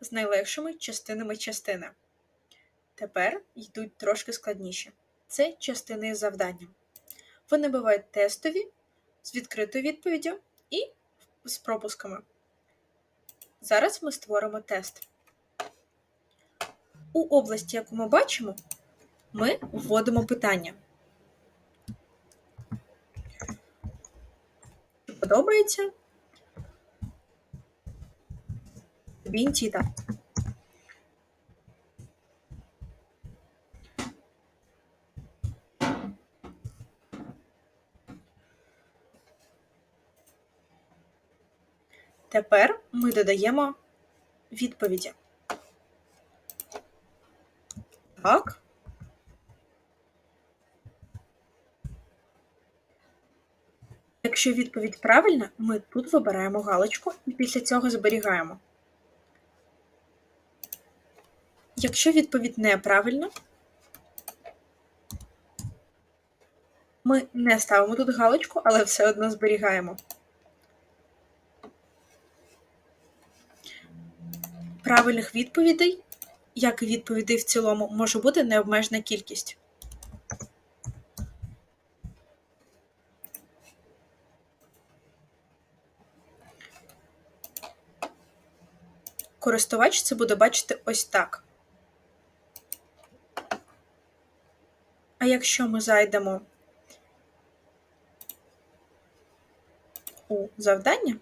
З найлегшими частинами частини. Тепер йдуть трошки складніші. Це частини завдання. Вони бувають тестові, з відкритою відповіддю і з пропусками. Зараз ми створимо тест. У області, яку ми бачимо, ми вводимо питання. Чи подобається тобі інтіта? Тепер ми додаємо відповіді. Так. Якщо відповідь правильна, ми тут вибираємо галочку і після цього зберігаємо. Якщо відповідь неправильна, ми не ставимо тут галочку, але все одно зберігаємо. Правильних відповідей, як і відповідей в цілому, може бути необмежена кількість. Користувач це буде бачити ось так. Якщо ми зайдемо у завдання,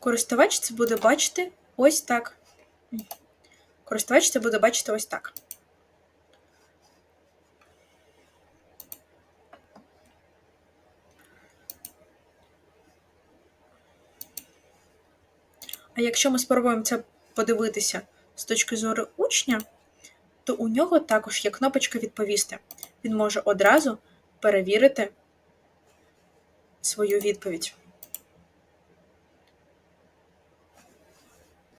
користувач це буде бачити ось так. Користувач це буде бачити ось так. А якщо ми спробуємо це подивитися з точки зору учня, то у нього також є кнопочка відповісти. Він може одразу перевірити свою відповідь.